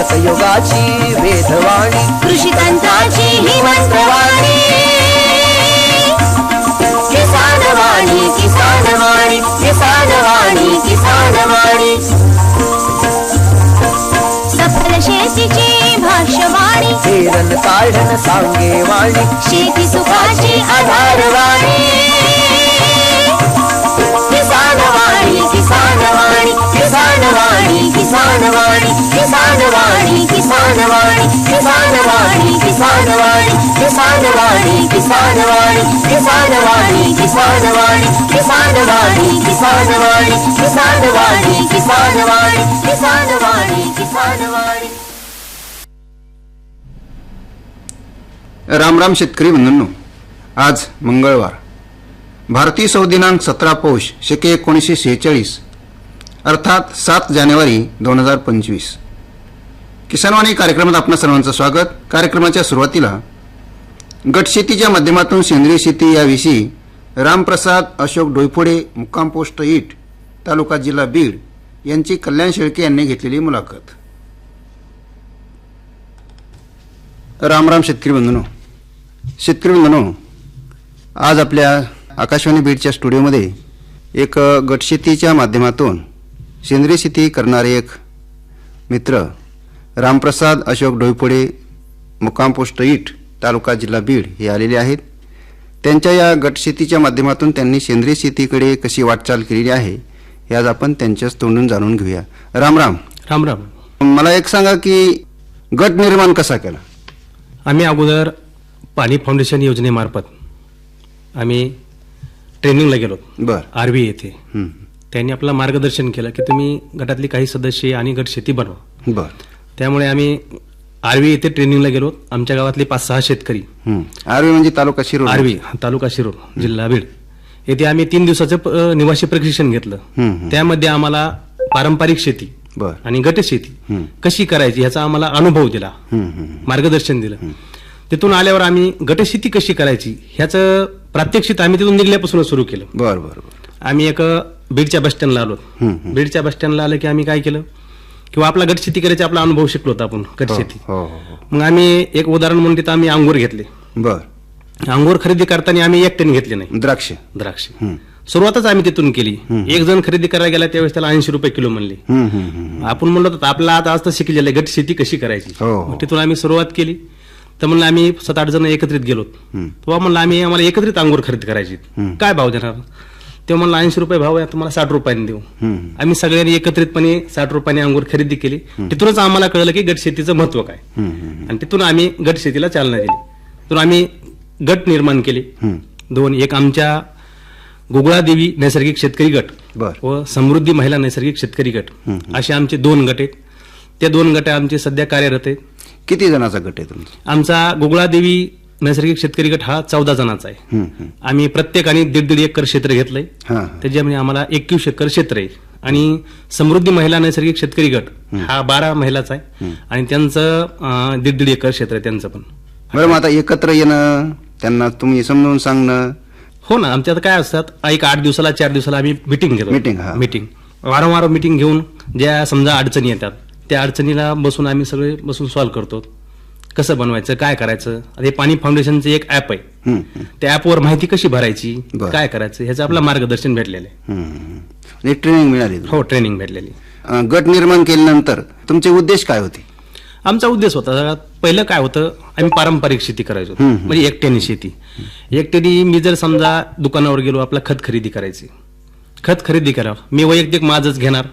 सतयुगाची वेधवाणी. कृषी तंत्राची ही मंत्रवाणी. किसान वाणी किसान वाणी किसान वाणी किसान वाणी सफल शेतीची भाष्यवाणी. पेरन काढन सांगे वाणी शेती सुखाची आधारवाणी. राम राम शेतकरी बंधूंनो आज मंगळवार भारतीय सौ दिनांक सतरा पौष शके एकोणीसशे शेहेचाळीस अर्थात सात जानेवारी दोन हजार पंचवीस. किसानवाणी कार्यक्रमात आपणा सर्वांचं स्वागत. कार्यक्रमाच्या सुरुवातीला गटशेतीच्या माध्यमातून सेंद्रिय शेती याविषयी रामप्रसाद अशोक डोयफोडे मुक्काम पोस्ट ईट तालुका जिल्हा बीड यांची कल्याण शेळके यांनी घेतलेली मुलाखत. राम राम शेतकरी बंधनो. शेतकरी बंधनो आज आपल्या आकाशवाणी बीडच्या स्टुडिओमध्ये एक गटशेतीच्या माध्यमातून सेंद्रिय शेती करणारे एक मित्र रामप्रसाद अशोक डोईपोडे मुक्काम पोस्ट ईट तालुका जिल्हा बीड हे आलेले आहेत. त्यांच्या या गटशेतीच्या माध्यमातून त्यांनी सेंद्रिय शेतीकडे कशी वाटचाल केलेली आहे हे आज आपण त्यांच्याच तोंडून जाणून घेऊया. राम राम. राम राम. मला एक सांगा की गट निर्माण कसा केला? आम्ही अगोदर पाणी फाउंडेशन योजनेमार्फत आम्ही ट्रेनिंगला गेलो. बर. आरवी येथे. त्यांनी आपलं मार्गदर्शन केलं की तुम्ही गटातली काही सदस्य आणि गट शेती बनवा. बर. त्यामुळे आम्ही आरवी येथे ट्रेनिंगला गेलो. आमच्या गावातले पाच सहा शेतकरी. आर्वी म्हणजे तालुका शिरूर आरवी तालुका शिरूर जिल्हा बीड. येथे आम्ही तीन दिवसाचं निवासी प्रशिक्षण घेतलं. त्यामध्ये आम्हाला पारंपरिक शेती बर. आणि गट शेती. कशी करायची ह्याचा आम्हाला अनुभव दिला. मार्गदर्शन दिलं. तिथून आल्यावर आम्ही गटशेती कशी करायची ह्याचं प्रात्यक्षिक आम्ही तिथून निघल्यापासून सुरू केलं. बर बर. आम्ही एक बीडच्या बस स्टँडला आलो. बीडच्या बस स्टँडला आलं की आम्ही काय केलं? किंवा आपला गटशेती करायचा आपला अनुभव शिकलो होता आपण गटशेती हो हो हो. मग आम्ही एक उदाहरण म्हणून तिथं आम्ही अंगूर घेतले. बर. अंगूर खरेदी करताना आम्ही एकट्याने घेतले नाही. द्राक्ष. द्राक्ष. सुरुवातच आम्ही तिथून केली. एक जण खरेदी करायला गेला त्यावेळेस त्याला ऐंशी रुपये किलो म्हणले. आपण म्हणलो तर आपला आता आज तर शिकलेलं गट शेती कशी करायची? तिथून आम्ही सुरुवात केली. तर म्हणलं आम्ही सात आठ जण एकत्रित गेलो. तेव्हा म्हणलं आम्ही आम्हाला एकत्रित अंगूर खरेदी करायची. काय भाव देणार? तेव्हा म्हणलं ऐंशी रुपये भाव आहे तुम्हाला साठ रुपयांनी देऊ. आम्ही सगळ्यांनी एकत्रितपणे साठ रुपयांनी अंगूर खरेदी केली. तिथूनच आम्हाला कळलं की गट शेतीचं महत्त्व काय. आणि तिथून आम्ही गट शेतीला चालना दिली. तिथून आम्ही गट निर्माण केले. दोन एक आमच्या गुगळादेवी नैसर्गिक शेतकरी गट बर. व समृद्धी महिला नैसर्गिक शेतकरी गट. असे आमचे दोन गट आहेत. त्या दोन गट आमचे सध्या कार्यरत आहेत. किती जणाचा गट आहे तुमचा? आमचा गुगळादेवी नैसर्गिक शेतकरी गट हा चौदा जणांचा आहे. आम्ही प्रत्येकाने दीड दीड एकर क्षेत्र घेतलंय. त्याच्यामध्ये आम्हाला एकवीस एकर क्षेत्र आहे. आणि समृद्धी महिला नैसर्गिक शेतकरी गट हा बारा महिलाचा आहे. आणि त्यांचं दीड दीड एकर क्षेत्र आहे त्यांचं पण. बरं मग आता एकत्र येणं त्यांना तुम्ही समजावून सांगणं. हो ना आमच्यात काय असतात एक आठ दिवसाला चार दिवसाला आम्ही मिटिंग घेतो. हा. मिटिंग वारंवार मिटिंग घेऊन ज्या समजा अडचणी येतात त्या अडचणीला बसून आम्ही सगळे बसून सॉल्व्ह करतो. कसं बनवायचं काय करायचं हे पाणी फाउंडेशनचं एक ऍप आहे. त्या ऍपवर माहिती कशी भरायची. काय करायचं ह्याचं आपलं मार्गदर्शन भेटलेलं आहे हं. म्हणजे ट्रेनिंग मिळाली. हो ट्रेनिंग भेटलेली गट निर्माण केल्यानंतर तुमचे उद्देश काय होते आमचा उद्देश होता पहिलं काय होतं आम्ही पारंपरिक शेती करायचो. म्हणजे एकट्याने शेती एकट्याने मी जर समजा दुकानावर गेलो आपला खत खरेदी करायची खत खरेदी करा मी वैयक्तिक माझंच घेणार.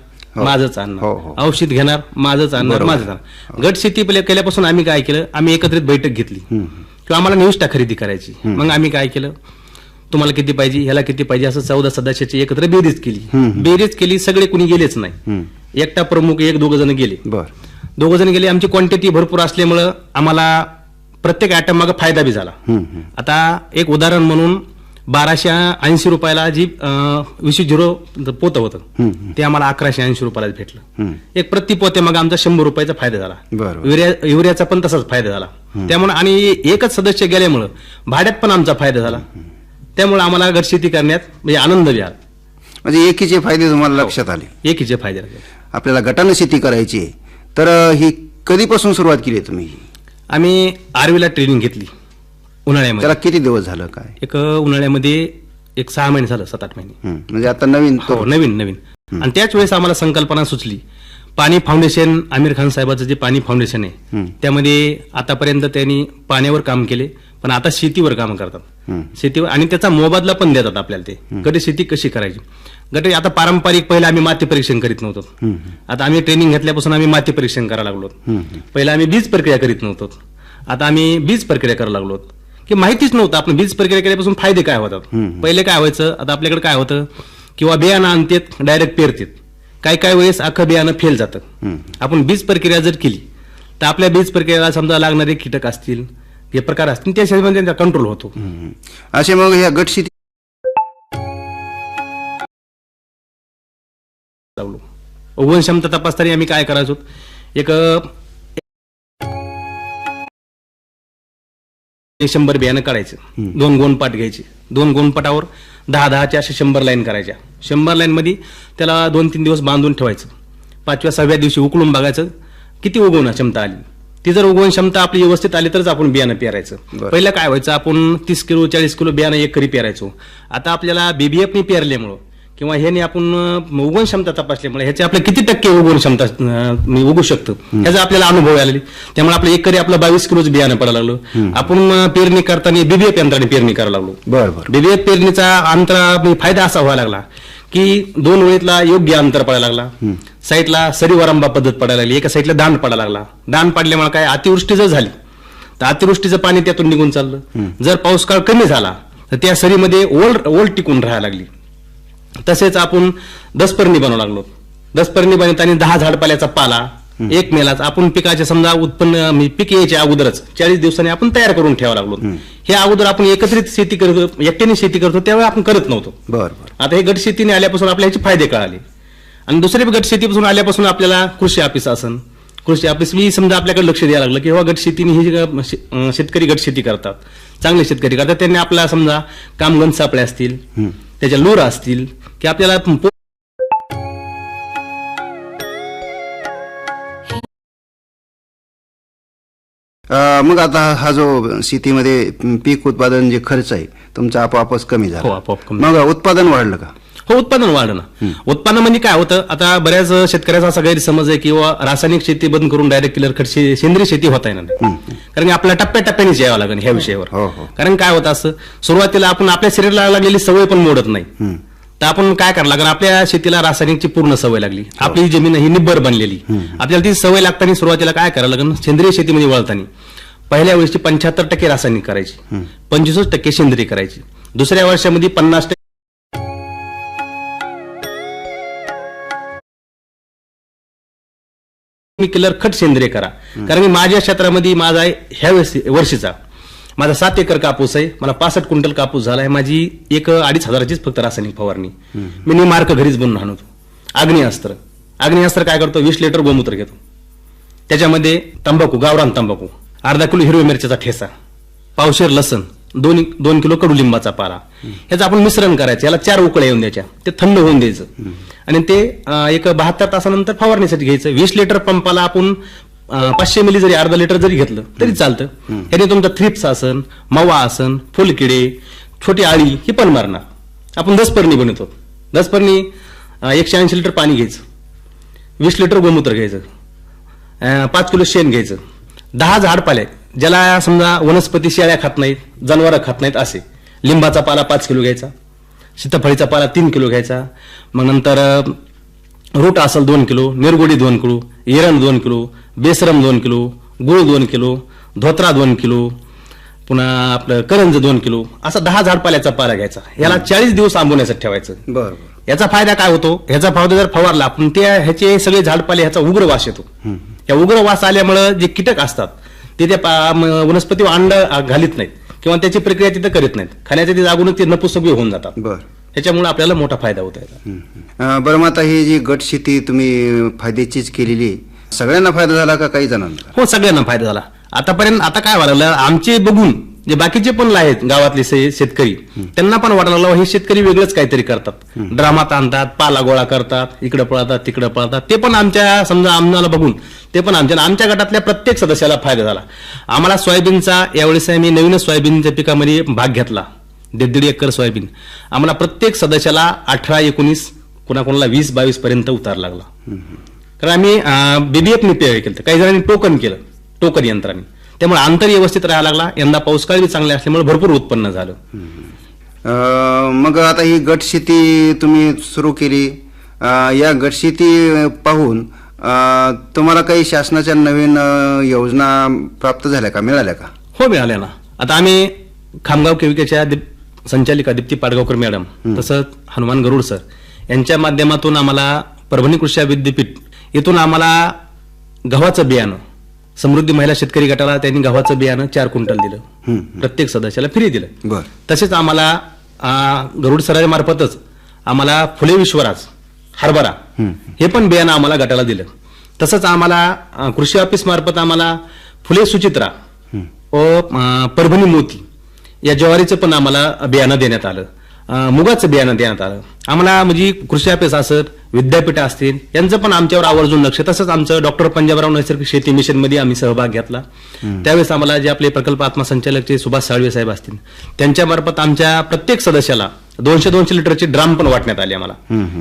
माझंच हो, आणणार. हो. औषध घेणार माझंच आणणार. माझंच आणणार. गट शेती पहिले केल्यापासून आम्ही काय केलं? आम्ही एकत्रित बैठक घेतली. हं, किंवा आम्हाला निविष्ठा खरेदी करायची. मग आम्ही काय केलं? तुम्हाला किती पाहिजे ह्याला किती पाहिजे असं चौदा सदस्याची एकत्र बेरीज केली. बेरीज केली सगळे कुणी गेलेच नाही. हं. एकटा प्रमुख एक दोघ जण गेले. बर. दोघ जण गेले आमची क्वांटिटी भरपूर असल्यामुळं आम्हाला प्रत्येक आयटम मागे फायदा बी झाला. हं, हं. आता एक उदाहरण म्हणून बाराशे ऐंशी रुपयाला जी वीस झिरो पोत होतं हं, हं. ते आम्हाला अकराशे ऐंशी रुपयाला भेटलं. हं. एक प्रति पोते मग आमचा शंभर रुपयाचा फायदा झाला. युरिया युरियाचा पण तसाच फायदा झाला. त्यामुळे आणि एकच सदस्य गेल्यामुळं भाड्यात पण आमचा फायदा झाला. त्यामुळे आम्हाला गटशेती करण्यात म्हणजे आनंद आला म्हणजे एकीचे फायदे तुम्हाला लक्षात आले. एकीचे फायदे आपल्याला गटानं शेती करायची तर ही कधीपासून सुरुवात केली तुम्ही? आम्ही आर्वीला ट्रेनिंग घेतली. उन्हाळ्यामध्ये. त्याला किती दिवस झालं काय? एक उन्हाळ्यामध्ये एक सहा महिने झालं सात आठ महिने. हं, म्हणजे आता नवीन हो तो नवीन नवीन. आणि त्याच वेळेस आम्हाला संकल्पना सुचली. पाणी फाउंडेशन आमिर खान साहेबाचं जे पाणी फाउंडेशन आहे हं. त्यामध्ये आतापर्यंत त्यांनी पाण्यावर काम केले पण आता शेतीवर काम करतात. हं. शेतीवर आणि त्याचा मोबदला पण देतात आपल्याला ते. गट शेती कशी करायची? गट आता पारंपरिक पहिले आम्ही माती परीक्षण करीत नव्हतो. हं, आता आम्ही ट्रेनिंग घेतल्यापासून आम्ही माती परीक्षण करायला लागलो. हं, पहिला आम्ही बीज प्रक्रिया करीत नव्हतो. आता आम्ही बीज प्रक्रिया करायला लागलो. की माहितीच नव्हतं. आपण बीज प्रक्रिया केल्यापासून फायदे काय होतात. पहिले काय व्हायचं? आता आपल्याकडे काय होतं? किंवा बियाणं आणतेत डायरेक्ट पेरतेत. काही काही वेळेस अख्खं बियाणं फेल जातं. आपण बीज प्रक्रिया जर केली तर आपल्या बीज प्रक्रियेला समजा लागणारे कीटक असतील हे प्रकार असतील त्याच्यामध्ये त्यांचा कंट्रोल होतो. असे मग ह्या गट शेती उगवण क्षमता तपासताना आम्ही काय करायचो? एक शंभर बियाणं काढायचं. दोन गोणपाट घ्यायचे. दोन गोणपाटावर दहा दहाच्या अशा शंभर लाईन करायच्या. शंभर लाईन मध्ये त्याला दोन तीन दिवस बांधून ठेवायचं. पाचव्या सहाव्या दिवशी उकळून बघायचं किती उगवण क्षमता आली. ती जर उगवण क्षमता आपली व्यवस्थित आली तरच आपण बियाणं पेरायचं. पहिलं काय व्हायचं आपण तीस किलो चाळीस किलो बियाणं एक करी पेरायचो. आता आपल्याला बीबीएफनी पेरल्यामुळं किंवा ह्याने आपण उगवण क्षमता तपासल्यामुळे ह्याचे आपले किती टक्के उगवण क्षमता उगू शकतं? ह्याचा आपल्याला अनुभव आलेली. त्यामुळे आपलं एक करी आपलं बावीस किलोचं बियाणं पडायला लागलं. आपण पेरणी करताना बीबीएफ यंत्राने पेरणी करायला लागलो. बरं बरं. बीबीएफ पेरणीचा अंतरा फायदा असा व्हायला लागला की दोन वेळेतला योग्य अंतर पडायला लागला. साईडला सरीवरंबा पद्धत पडायला लागली. एका साईडला दांड पडायला लागला. दांड पडल्यामुळे काय? अतिवृष्टी जर झाली तर अतिवृष्टीचं पाणी त्यातून निघून चाललं. जर पाऊस काळ कमी झाला तर त्या सरीमध्ये ओल ओल टिकून राहायला लागली. तसेच आपण दसपर्णी बनवू लागलो. दसपर्णी बनवताना दहा झाडपाल्याचा पाला एक मेलाच. आपण पिकाचे समजा उत्पन्न पीक यायच्या अगोदरच चाळीस दिवसांनी आपण तयार करून ठेवा लागलो. हे अगोदर आपण एकत्रित शेती करतो एकट्याने शेती करतो त्यावेळी आपण करत नव्हतो. बरं बरं. आता हे गट शेतीने आल्यापासून आपल्याला ह्याचे फायदे कळाले. आणि दुसरे गट शेतीपासून आल्यापासून आपल्याला कृषी ऑफिस असन कृषी ऑफिस मी समजा आपल्याकडे लक्ष द्यायला लागलं की बाबा गट शेतीने ही शेतकरी गट शेती करतात. चांगले शेतकरी करतात. त्यांनी आपल्याला समजा कामगंज सापळे असतील. त्याच्या लूर असतील की आपल्याला मग आता हा जो शेतीमध्ये पीक उत्पादन जे खर्च आहे तुमचा आपोआपच कमी हो झाला आपोआप कमी. मग उत्पादन वाढलं का? हो उत्पादन वाढलं ना. उत्पादन म्हणजे काय होतं? आता बऱ्याच शेतकऱ्याचा असा गैरसमज आहे किंवा रासायनिक शेती बंद करून डायरेक्ट किलर खत शे- सेंद्रिय शेती होता येणार नाही कारण की आपल्याला टप्प्याटप्प्यानेच यावं लागेल ह्या विषयावर. हो, हो. कारण काय होतं असं? सुरुवातीला आपण आपल्या शरीराला लागलेली सवय पण मोडत नाही. हं. तर आपण काय करायला लागणार आपल्या शेतीला रासायनिकची पूर्ण सवय लागली. आपली जमीन ही निब्बर बनलेली. आपल्याला ती सवय लागताना सुरुवातीला काय करायला लागेल? सेंद्रिय शेतीमध्ये वळताना. पहिल्या वर्षी पंच्याहत्तर टक्के रासायनिक करायची. पंचवीस टक्के सेंद्रिय करायची. दुसऱ्या वर्षामध्ये पन्नास टक्के मी किलर खट सेंद्रिय करा. कारण की माझ्या क्षेत्रामध्ये माझा आहे ह्या वर्षी- वर्षीचा. माझा सात एकर कापूस आहे. मला पासष्ट क्विंटल कापूस झाला आहे. माझी एक अडीच हजाराचीच फक्त रासायनिक फवारणी. मी नी मार्क घरीच बनवून आणतो. अग्निअस्त्र. अग्निअस्त्र काय करतो? वीस लिटर गोमूत्र घेतो. त्याच्यामध्ये तंबाखू गावरान तंबाखू. अर्धा किलो हिरव्या मिरच्याचा ठेसा पावशेर लसण दोन दोन किलो कडुलिंबाचा पाला. ह्याचं आपण मिश्रण करायचं याला चार उकळ्या येऊन द्यायच्या. ते थंड होऊन द्यायचं. आणि ते एक बहात्तर तासानंतर फवारणीसाठी घ्यायचं. वीस लिटर पंपाला आपण पाचशे मिली जरी अर्धा लिटर जरी घेतलं तरी चालतं. ह्याने तुमचं थ्रिप्स आसन मवा आसन फुलकिडे छोटी आळी ही पण मारणार. आपण दसपर्णी बनवतो. दसपर्णी एकशे ऐंशी लिटर पाणी घ्यायचं. वीस लिटर गोमूत्र घ्यायचं. पाच किलो शेण घ्यायचं. दहा झाडपाले ज्याला समजा वनस्पती शेळ्या खात नाहीत जनावरं खात नाहीत असे. लिंबाचा पाला पाच किलो घ्यायचा. सीताफळीचा पाला तीन किलो घ्यायचा. मग नंतर रूट असेल दोन किलो निरगोडी दोन किलो एरण दोन किलो बेसरम दोन किलो गुळ दोन किलो धोत्रा दोन किलो पुन्हा आपलं करंज दोन किलो. असा दहा झाडपाल्याचा पाला घ्यायचा. याला चाळीस दिवस आंबवण्यासाठी ठेवायचं. बरं. याचा फायदा काय होतो? ह्याचा फायदा जर फवारला आपण त्या ह्याचे सगळे झाडपाले ह्याचा उग्र वास येतो या उग्र वास आल्यामुळे जे कीटक असतात ते त्या वनस्पतीवर अंड घालीत नाहीत किंवा त्याची प्रक्रिया तिथं करीत नाहीत. खाण्याच्या ते जागून ते नपुसबी होऊन जातात. बरं. ह्याच्यामुळे आपल्याला मोठा फायदा होतो अं, बरं मग आता ही जी गट शेती तुम्ही फायद्याचीच केलेली आहे, सगळ्यांना फायदा झाला का काही जणांना? हो सगळ्यांना फायदा झाला. आतापर्यंत आता काय व्हायला आमचे बघून जे बाकीचे पण आहेत गावातले शेतकरी त्यांना पण वाटायला लागलं हे शेतकरी वेगळंच काहीतरी करतात. ड्रामात आणतात पाला गोळा करतात इकडे पळतात तिकडे पळतात. ते पण आमच्या समजा आम्हाला बघून ते ते पण आमच्या आमच्या गटातल्या प्रत्येक सदस्याला फायदा झाला. आम्हाला सोयाबीनचा यावेळेस आम्ही नवीनच सोयाबीनच्या पिकामध्ये भाग घेतला. दीड दीड एकर सोयाबीन. आम्हाला प्रत्येक सदस्याला अठरा एकोणीस कोणाकोणाला वीस बावीस पर्यंत उतार लागला. कारण आम्ही बीबीएफने पे केलं काही जणांनी टोकन केलं टोकन यंत्राने. त्यामुळे अंतर व्यवस्थित राहायला लागला. यंदा पाऊस काळी चांगले असल्यामुळे भरपूर उत्पन्न झालं. अं, मग आता ही गट शेती तुम्ही सुरू केली. अं, या गट शेती पाहून अं, तुम्हाला काही शासनाच्या नवीन अं, योजना प्राप्त झाल्या का? मिळाल्या का? हो मिळाल्या ना. आता आम्ही खामगाव केविकेच्या दीप- संचालिका दीप्ती पाडगावकर मॅडम तसंच हनुमान गरुड सर यांच्या माध्यमातून आम्हाला परभणी कृषी विद्यापीठ येथून आम्हाला गव्हाचं बियाणं समृद्धी महिला शेतकरी गटाला त्यांनी गव्हाचं बियाणं चार क्विंटल दिलं. प्रत्येक सदस्याला फ्री दिलं. बर. तसेच आम्हाला गरुड सराच्या मार्फतच आम्हाला फुले विश्वराज हरभरा हे पण बियाणं आम्हाला गटाला दिलं. तसंच आम्हाला कृषी ऑफिस मार्फत आम्हाला फुले सुचित्रा व परभणी मोती या ज्वारीचं पण आम्हाला बियाणं देण्यात आलं. मुगाचं बियाणं देण्यात आलं. आम्हाला म्हणजे कृषी ऑफिस असेल विद्यापीठ असतील यांचं पण आमच्यावर आवर्जून लक्ष. तसंच आमचं डॉक्टर पंजाबराव नैसर्गिक शेती मिशनमध्ये आम्ही सहभाग घेतला. त्यावेळेस आम्हाला जे आपले प्रकल्प आत्मसंचालक जे सुभाष साळवे साहेब असतील त्यांच्या मार्फत आमच्या प्रत्येक सदस्याला दोनशे दोनशे लिटरचे ड्राम पण वाटण्यात आले आम्हाला.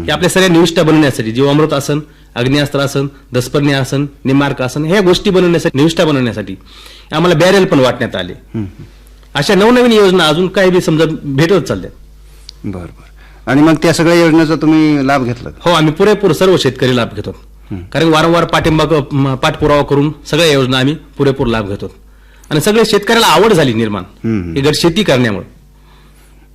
की आपल्या सगळ्या निविष्ठा बनवण्यासाठी जीवामृत आसन अग्निअस्त्र आसन दसपर्णी आसन निमार्क आसन ह्या गोष्टी बनवण्यासाठी निविष्ठा बनवण्यासाठी आम्हाला बॅरेल पण वाटण्यात आले. अशा नवनवीन योजना अजून काही बी समजा भेटत चालल्या बर बर. आणि मग त्या सगळ्या योजनेचा तुम्ही लाभ घेतला का? हो आम्ही पुरेपूर सर्व शेतकरी लाभ घेतो. कारण वारंवार पाठिंबा क- म- पाठपुरावा करून सगळ्या योजना आम्ही पुरेपूर लाभ घेतो. आणि सगळे शेतकऱ्याला आवड झाली निर्माण. हम्म. ही गट शेती करण्यामुळे.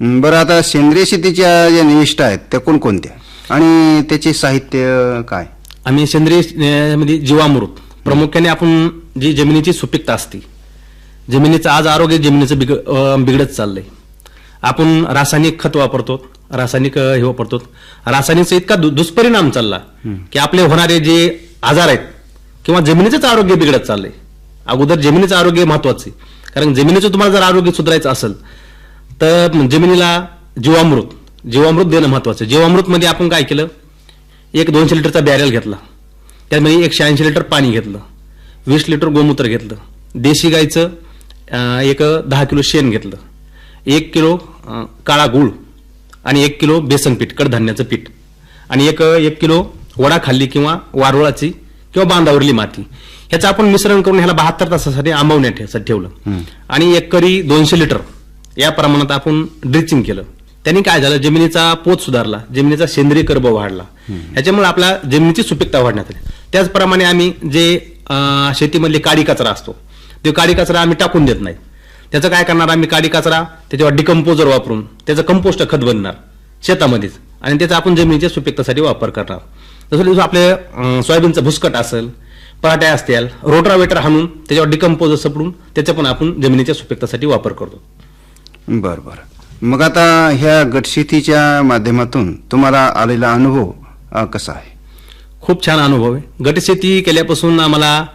हं, बरं आता सेंद्रिय शेतीच्या ज्या निविष्ठा आहेत त्या कोणकोणत्या? आणि त्याचे साहित्य काय? आम्ही सेंद्रिय अं, मध्ये जीवामृत. प्रामुख्याने आपण जी जमिनीची सुपीकता असते जमिनीचं आज आरोग्य जमिनीचं बिग अं, बिघडत चाललंय. आपण रासायनिक खत वापरतो रासायनिक हे वापरतो. रासायनिकचा इतका दुष्परिणाम चालला की आपले होणारे जे आजार आहेत किंवा जमिनीचंच आरोग्य बिघडत चाललंय अगोदर जमिनीचं आरोग्य महत्वाचं आहे. कारण जमिनीचं तुम्हाला जर आरोग्य सुधारायचं असेल तर जमिनीला जीवामृत जीवामृत देणं महत्वाचं आहे. जीवामृतमध्ये आपण काय केलं? एक दोनशे लिटरचा बॅरेल घेतला. त्यामध्ये एकशे ऐंशी लिटर पाणी घेतलं. वीस लिटर गोमूत्र घेतलं. देशी गाईचं अं, एक दहा किलो शेण घेतलं. एक किलो काळा गूळ आणि एक किलो बेसन पीठ कडधान्याचं पीठ. आणि एक एक किलो वडा खाल्ली किंवा वारुळाची किंवा बांधावरली माती. ह्याचं आपण मिश्रण करून ह्याला बहात्तर तासासाठी आंबवण्यात ठेवलं. आणि एक करी दोनशे लिटर या प्रमाणात आपण ड्रिचिंग केलं. त्यांनी काय झालं? जमिनीचा पोत सुधारला. जमिनीचा सेंद्रिय कर्ब वाढला. ह्याच्यामुळे आपल्या जमिनीची सुपीकता वाढण्यात आली. त्याचप्रमाणे आम्ही जे शेतीमधले काडी कचरा असतो ते काडी कचरा आम्ही टाकून देत नाही. त्याचं काय करणार आम्ही काडी कचरा? त्याच्यावर डिकम्पोजर वापरून त्याचं कंपोस्ट खत बनणार शेतामध्येच. आणि त्याचा आपण जमिनीच्या सुपीकतेसाठी वापर करणार जसं जसं आपले सोयाबीनचं भुसकट असेल पराठ्या असतील रोटरावेटर हाणून त्याच्यावर डिकम्पोजर सपडून त्याचा पण आपण जमिनीच्या सुपीकतेसाठी वापर करतो. बर बर. मग आता ह्या गटशेतीच्या माध्यमातून तुम्हाला आलेला अनुभव कसा आहे? खूप छान अनुभव आहे. गटशेती केल्यापासून आम्हाला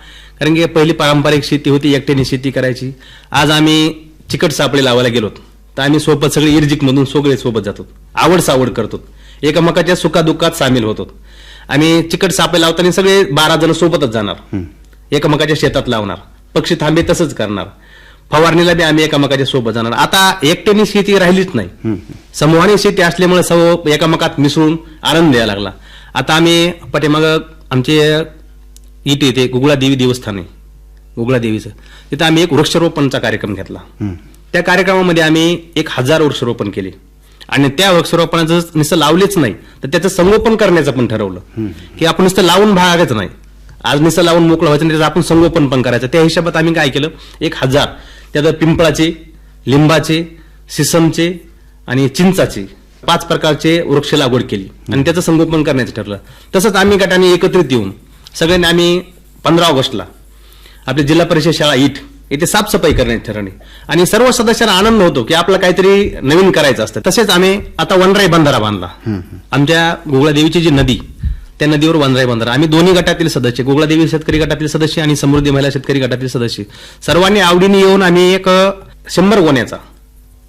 कारण की पहिली पारंपरिक शेती होती एकट्याने शेती करायची. आज आम्ही चिकट सापळे लावायला गेलो तर आम्ही सोबत सगळे इर्जिकमधून सगळे सोबत जातो आवड सावड करतो एकमेकाच्या सुखादुःखात सामील होतो आम्ही चिकट सापळे लावताना सगळे बारा जण सोबतच जाणार. एकमेकाच्या शेतात लावणार. पक्षी थांबे तसंच करणार. फवारणीला बी आम्ही एकमेकाच्या सोबत जाणार. आता एकट्याने शेती राहिलीच नाही. समूहाने शेती असल्यामुळे सर्व एकमेकात मिसळून आनंद द्यायला लागला. आता आम्ही पाठीमाग आमचे इथे इथे गुगळा देवी देवस्थान आहे. गुगळा देवीचं तिथं आम्ही एक वृक्षारोपणचा कार्यक्रम घेतला. त्या कार्यक्रमामध्ये आम्ही एक हजार वृक्षारोपण केले. आणि त्या वृक्षारोपणाचं नुसतं लावलेच नाही तर त्याचं संगोपन करण्याचं पण ठरवलं. की आपण नुसतं लावून भागायचं नाही. आज नुसतं लावून मोकळं व्हायचं त्याचं आपण संगोपन पण करायचं. त्या हिशोबात आम्ही काय केलं? एक हजार. त्यात पिंपळाचे लिंबाचे सिसमचे आणि चिंचाचे पाच प्रकारचे वृक्ष लागवड केली. आणि त्याचं संगोपन करण्याचं ठरलं. तसंच आम्ही गटाने एकत्रित येऊन सगळ्यांनी आम्ही पंधरा ऑगस्टला आपली जिल्हा परिषद शाळा इट येथे साफसफाई करण्याचे ठरवणे आणि सर्व सदस्यांना आनंद होतो की आपलं काहीतरी नवीन करायचं असतं. तसेच आम्ही आता वनराई बंधारा बांधला. आमच्या गुगळादेवीची जी नदी त्या नदीवर वनराई बंधारा. आम्ही दोन्ही गटातील सदस्य गुगळादेवी शेतकरी गटातील सदस्य आणि समृद्धी महिला शेतकरी गटातील सदस्य. सर्वांनी आवडीने येऊन आम्ही एक शंभर गोण्याचा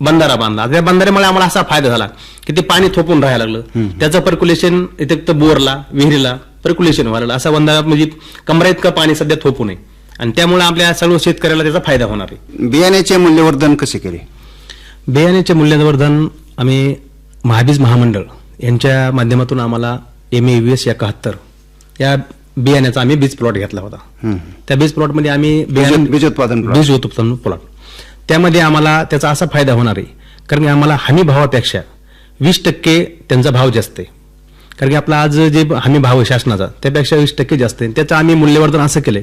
बंधारा बांधला. त्या बंधाऱ्यामुळे आम्हाला असा फायदा झाला की ते पाणी थोपून राहायला लागलं. त्याचं पर्क्युलेशन इथे बोरला विहिरीला पर्क्युलेशन व्हायला. असा वंदा म्हणजे कमरा इतकं पाणी सध्या थोपू नये. आणि त्यामुळे आपल्या सर्व शेतकऱ्याला त्याचा फायदा होणार आहे. बियाण्याचे मूल्यवर्धन कसे केले? बियाण्याचे मूल्यवर्धन आम्ही महाबीज महामंडळ यांच्या माध्यमातून आम्हाला एम ए एस एकाहत्तर या बियाण्याचा आम्ही बीज प्लॉट घेतला होता. त्या बीज प्लॉटमध्ये आम्ही बियाणे बीज- plot. बीज उत्पादन प्लॉट त्यामध्ये आम्हाला त्याचा असा फायदा होणार आहे. कारण आम्हाला हमी भावापेक्षा वीस टक्के त्यांचा भाव जास्त आहे. कारण की आपला आज जे हमी भाव आहे शासनाचा त्यापेक्षा वीस टक्के जास्त आहे. त्याचं आम्ही मूल्यवर्धन असं केलंय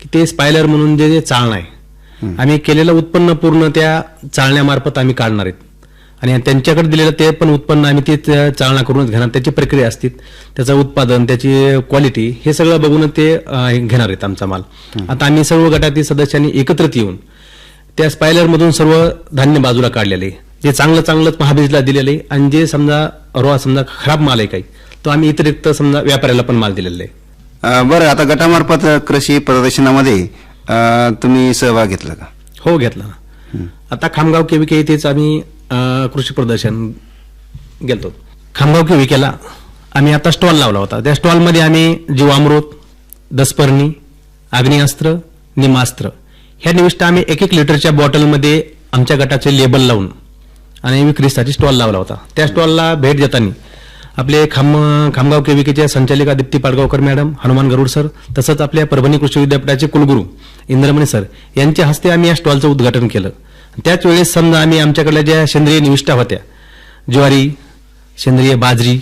की ते स्पायलर म्हणून जे चाळणं आहे आम्ही केलेलं उत्पन्न पूर्ण त्या चाळण्यामार्फत आम्ही काढणार आहेत. आणि त्यांच्याकडे दिलेलं ते पण उत्पन्न आम्ही ते चालना करूनच घेणार. त्याची प्रक्रिया असतील त्याचं उत्पादन त्याची क्वालिटी हे सगळं बघून ते घेणार आहेत आमचा माल. आता आम्ही सर्व गटातील सदस्यांनी एकत्रित येऊन त्या स्पायलर मधून सर्व धान्य बाजूला काढलेले. जे चांगलं चांगलंच महाबीजला दिलेलं आहे. आणि जे समजा रॉ समजा खराब माल आहे काही तो आम्ही अतिरिक्त समजा व्यापाऱ्याला पण माल दिलेला आहे. अ, बरं आता गटामार्फत कृषी प्रदर्शनामध्ये अ, तुम्ही सहभाग घेतला का? हो घेतला ना. आता खामगाव केविके येथेच आम्ही अं, कृषी प्रदर्शन गेलतो. खामगाव केविकेला आम्ही आता स्टॉल लावला होता. त्या स्टॉलमध्ये आम्ही जीवामृत दसपर्णी आग्नेयास्त्र निमास्त्र ह्या निविष्ट आम्ही एक एक लिटरच्या बॉटलमध्ये आमच्या गटाचे लेबल लावून आणि विक्रीसाठी स्टॉल लावला होता. त्या स्टॉलला भेट देताना आपले खाम खामगाव केविकेच्या संचालिका दीप्ती पाडगावकर मॅडम हनुमान गरुड सर तसंच आपल्या परभणी कृषी विद्यापीठाचे कुलगुरू इंद्रमणी सर यांच्या हस्ते आम्ही या स्टॉलचं उद्घाटन केलं. त्याच वेळेस समजा आम्ही आमच्याकडल्या ज्या सेंद्रिय निविष्ठा होत्या ज्वारी सेंद्रिय बाजरी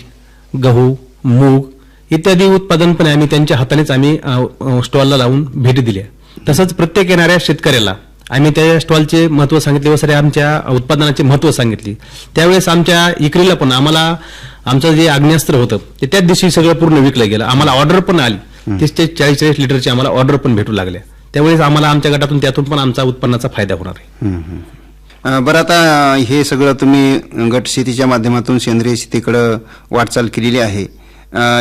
गहू मूग इत्यादी उत्पादन पण आम्ही त्यांच्या हातानेच आम्ही स्टॉलला लावून भेटी दिल्या. तसंच प्रत्येक येणाऱ्या शेतकऱ्याला आम्ही त्या स्टॉलचे महत्त्व सांगितले व सर आमच्या उत्पादनाचे महत्त्व सांगितले. त्यावेळेस आमच्या इकरीला पण आम्हाला आमचं जे आग्नेस्त्र होतं ते त्याच दिवशी सगळं पूर्ण विकलं गेलं. आम्हाला ऑर्डर पण आली. तीस ते चाळीस चाळीस लिटरची आम्हाला ऑर्डर पण भेटू लागल्या. त्यावेळेस आम्हाला आमच्या गटातून त्यातून पण आमचा उत्पन्नाचा फायदा होणार आहे. बरं आता हे सगळं तुम्ही गट शेतीच्या माध्यमातून सेंद्रिय शेतीकडं वाटचाल केलेली आहे.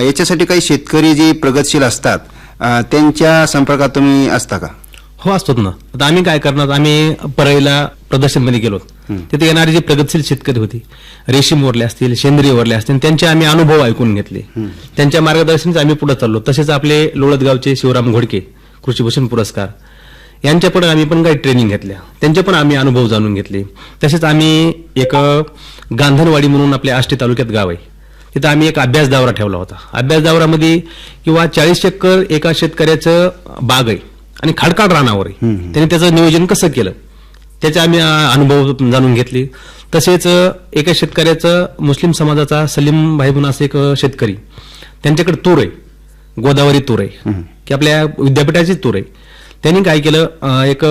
याच्यासाठी काही शेतकरी जे प्रगतशील असतात त्यांच्या संपर्कात तुम्ही असता का? हो असतोच ना. आता आम्ही काय करणार? आम्ही परळीला प्रदर्शनमध्ये गेलो. तिथे येणारे जे प्रगतशील शेतकरी होते रेशीम वरले असतील सेंद्रिय वरले असतील त्यांचे आम्ही अनुभव ऐकून घेतले. त्यांच्या मार्गदर्शनच आम्ही पुढे चाललो. तसेच आपले लोळदगावचे शिवराम घोडके कृषीभूषण पुरस्कार यांच्या पण आम्ही पण काही ट्रेनिंग घेतल्या. त्यांचे पण आम्ही अनुभव जाणून घेतले. तसेच आम्ही एक गांधणवाडी म्हणून आपल्या आष्टी तालुक्यात गाव आहे. तिथं आम्ही एक अभ्यास दावरा ठेवला होता. अभ्यास दावरामध्ये किंवा चाळीस एकर एका शेतकऱ्याचं बाग आहे. आणि खडकाळ रानावर आहे त्यांनी त्याचं नियोजन कसं केलं? त्याचे आम्ही अनुभव जाणून घेतले. तसेच एका शेतकऱ्याचं मुस्लिम समाजाचा सलीम भाई म्हणून असं एक शेतकरी. त्यांच्याकडे तूर आहे. गोदावरी तूर आहे. की आपल्या विद्यापीठाची तूर आहे. त्यांनी काय केलं? एक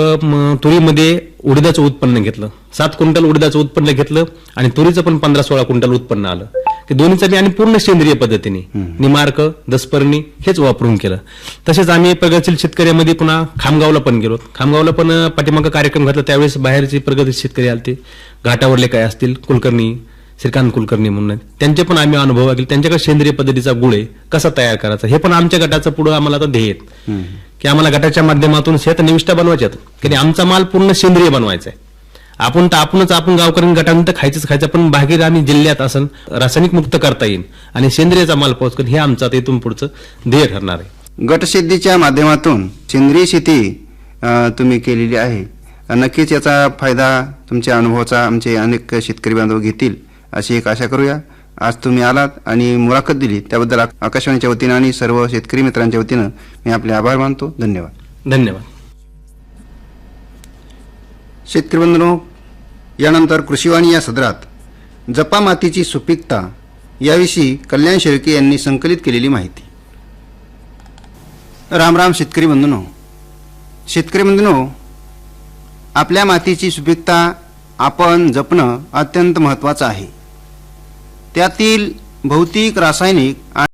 तुरीमध्ये उडीदाचं उत्पन्न घेतलं. सात क्विंटल उडीदाचं उत्पन्न घेतलं आणि तुरीचं पण पंधरा सोळा क्विंटल उत्पन्न आलं. की दोन्हीचं बी आणि पूर्ण सेंद्रिय पद्धतीने निमार्क दसपर्णी हेच वापरून केलं. तसेच आम्ही प्रगतशील शेतकऱ्यामध्ये पुन्हा खामगावला पण गेलो. खामगावला पण पाठीमागं कार्यक्रम घातला. त्यावेळेस बाहेरचे प्रगतशील शेतकरी आले ते घाटावरले काय असतील? कुलकर्णी श्रीकांत कुलकर्णी म्हणून. त्यांचे पण आम्ही अनुभव घेतले त्यांच्याकडे सेंद्रिय पद्धतीचा गुळ आहे. कसा तयार करायचा? हे पण आमच्या गटाचं पुढे आम्हाला आता ध्येय की आम्हाला गटाच्या माध्यमातून शेत निविष्ठा बनवायच्यात की आमचा माल पूर्ण सेंद्रिय बनवायचा आहे. आपण तर आपणच आपण गावकऱ्यांनी गटानंतर खायचंच खायचं पण बाहेर आम्ही जिल्ह्यात असं रासायनिक मुक्त करता येईल आणि सेंद्रियचा माल पोहोच हे आमचं आता इथून पुढचं ध्येय ठरणार आहे. गटशेतीच्या माध्यमातून सेंद्रिय शेती तुम्ही केलेली आहे. नक्कीच याचा फायदा तुमच्या अनुभवाचा आमचे अनेक शेतकरी बांधव घेतील. अशी एक आशा करूया. आज तुम्ही आलात आणि मुलाखत दिली त्याबद्दल आक- आकाशवाणीच्या वतीनं आणि सर्व शेतकरी मित्रांच्या वतीनं मी आपले आभार मानतो. धन्यवाद. धन्यवाद. शेतकरी बंधूंनो यानंतर कृषीवाणी या सदरात जपा मातीची सुपीकता याविषयी कल्याण शेळके यांनी संकलित केलेली माहिती. राम राम शेतकरी बंधूंनो. शेतकरी बंधूंनो आपल्या मातीची सुपीकता आपण जपणं अत्यंत महत्त्वाचं आहे. त्यातील भौतिक रासायनिक